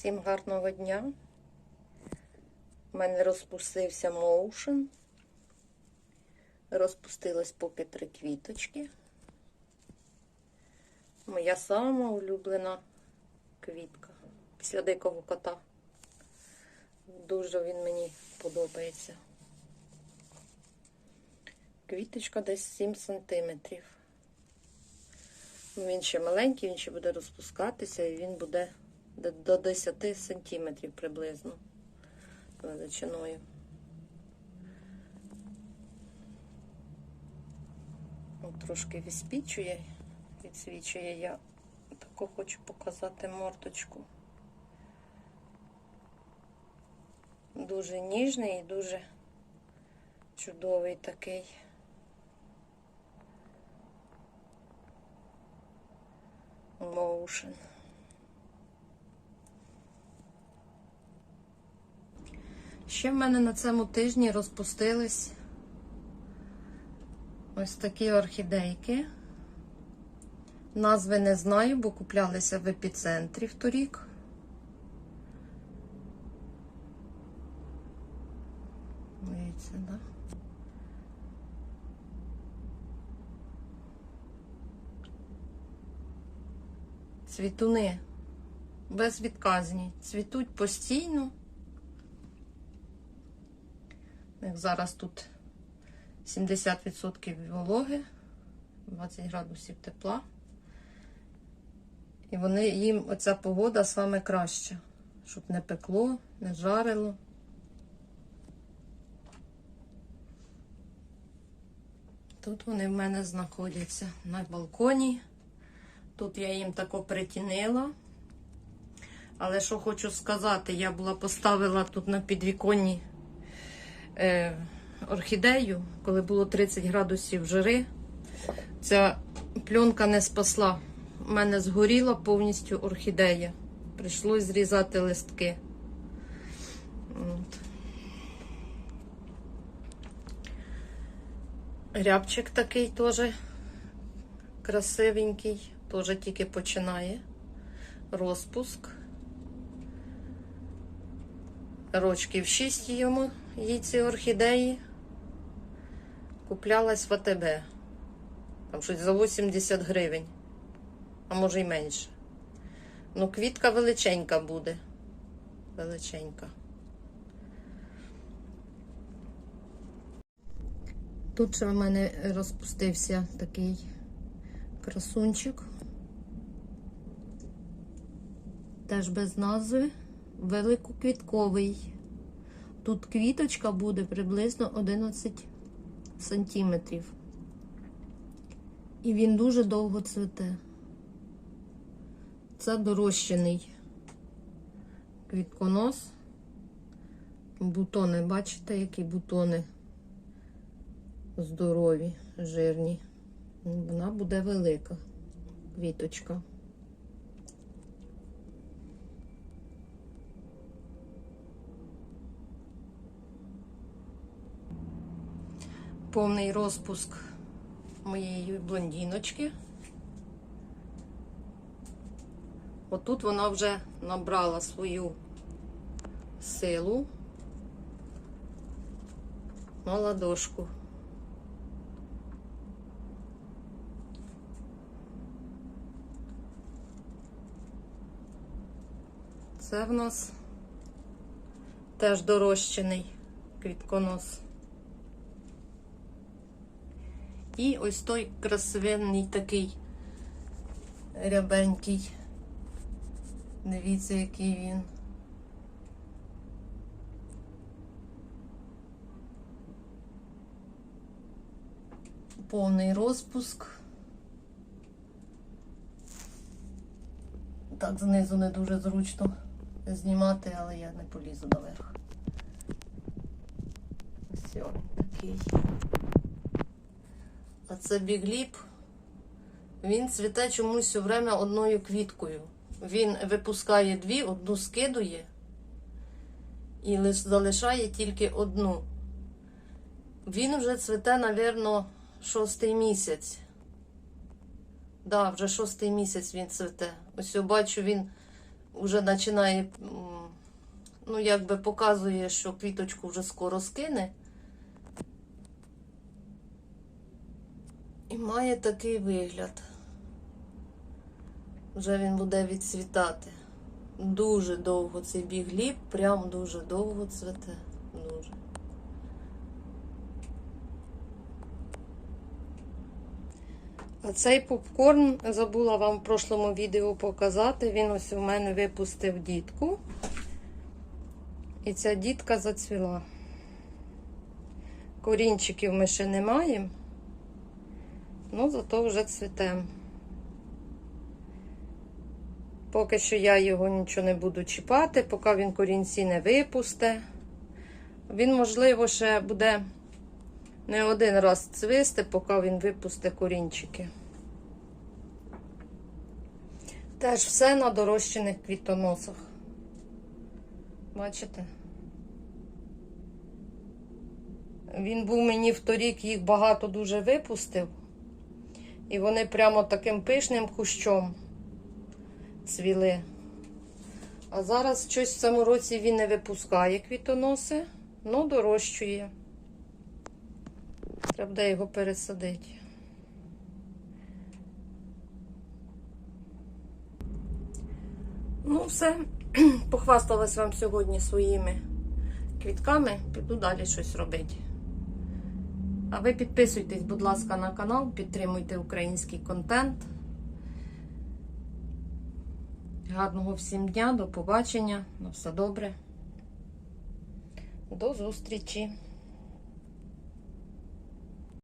Всім гарного дня. У мене розпустився моушен. Розпустилось поки три квіточки. Моя сама улюблена квітка після дикого кота. Дуже він мені подобається. Квіточка десь 7 сантиметрів. Він ще маленький, він ще буде розпускатися і він буде до- до 10 сантиметрів приблизно величиною. От трошки відспічує, відсвічує. Я таку хочу показати мордочку. Дуже ніжний і дуже чудовий такий. Моушен. Ще в мене на цьому тижні розпустились ось такі орхідейки. Назви не знаю, бо куплялися в епіцентрі в торік. Дивіться, да? Цвітуни безвідказні, цвітуть постійно. Як зараз тут 70% вологи, 20 градусів тепла. І вони їм оця погода саме краща, щоб не пекло, не жарило. Тут вони в мене знаходяться на балконі. Тут я їм тако притінила. Але що хочу сказати, я була поставила тут на підвіконні орхідею, коли було 30 градусів жари. Ця пленка не спасла. У мене згоріла повністю орхідея. Прийшлось зрізати листки. От. Рябчик такий теж красивенький, теж тільки починає розпуск. Рочків 6 йому їй ці орхідеї. Куплялась в АТБ. Там щось за 80 гривень, а може й менше. Ну, квітка величенька буде. Величенька. Тут ще в мене розпустився такий красунчик. Теж без назви. Великоквітковий. Тут квіточка буде приблизно 11 сантиметрів. І він дуже довго цвете. Це дорощений квітконос. Бутони, бачите, які бутони здорові, жирні. Вона буде велика квіточка. Повний розпуск моєї блондіночки. Отут вона вже набрала свою силу на ладошку. Це в нас теж дорощений квітконос. І ось той красивенний такий рябенький. Дивіться, який він. Повний розпуск. Так, знизу не дуже зручно знімати, але я не полізу наверх. Ось він такий. А це бігліп. Він цвіте чомусь все время одною квіткою. Він випускає дві, одну скидує і залишає тільки одну. Він вже цвіте, напевно, шостий місяць. Да, вже шостий місяць він цвіте. Ось я бачу, він вже починає, ну, якби показує, що квіточку вже скоро скине. І має такий вигляд. Вже він буде відцвітати. Дуже довго цей бігліп, прям дуже довго цвете. Дуже. А цей попкорн забула вам в прошлому відео показати. Він ось у мене випустив дітку. І ця дітка зацвіла. Корінчиків ми ще не маємо. Ну, зато вже цвітемо. Поки що я його нічого не буду чіпати, поки він корінці не випусте. Він, можливо, ще буде не один раз цвисти, поки він випусте корінчики. Теж все на дорощених квітоносах. Бачите? Він був мені вторік, їх багато дуже випустив. І вони прямо таким пишним кущом цвіли. А зараз щось в цьому році він не випускає квітоноси, але дорощує. Треба його пересадити. Ну, все. Похвасталась вам сьогодні своїми квітками. Піду далі щось робити. А ви підписуйтесь, будь ласка, на канал, підтримуйте український контент. Гарного всім дня, до побачення. На все добре. До зустрічі!